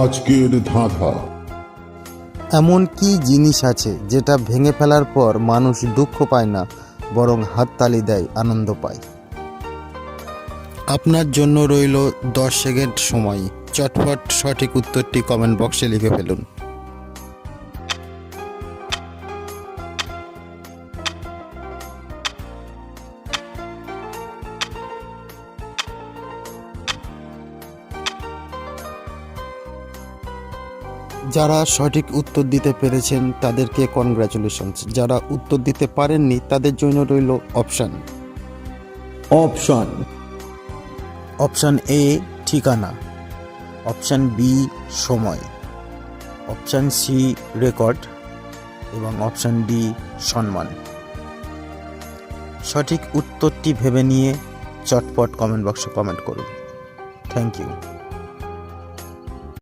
আজকের ধাঁধা। এমন কি জিনিস আছে যেটা ভেঙে ফেলার পর মানুষ দুঃখ পায় না, বরং হাততালি দেয়, আনন্দ পায়? আপনার জন্য রইল দশ সেকেন্ড সময়। চটপট সঠিক উত্তরটি কমেন্ট বক্সে লিখে ফেলুন। যারা সঠিক উত্তর দিতে পেরেছেন, তাদেরকে কনগ্রাচুলেশনস যারা উত্তর দিতে পারেননি, তাদের জন্য রইল অপশান অপশন অপশান এ ঠিকানা। অপশান বি সময়। অপশান সি রেকর্ড এবং অপশান ডি সম্মান। সঠিক উত্তরটি ভেবে নিয়ে চটপট কমেন্ট বক্সে কমেন্ট করুন। Thank you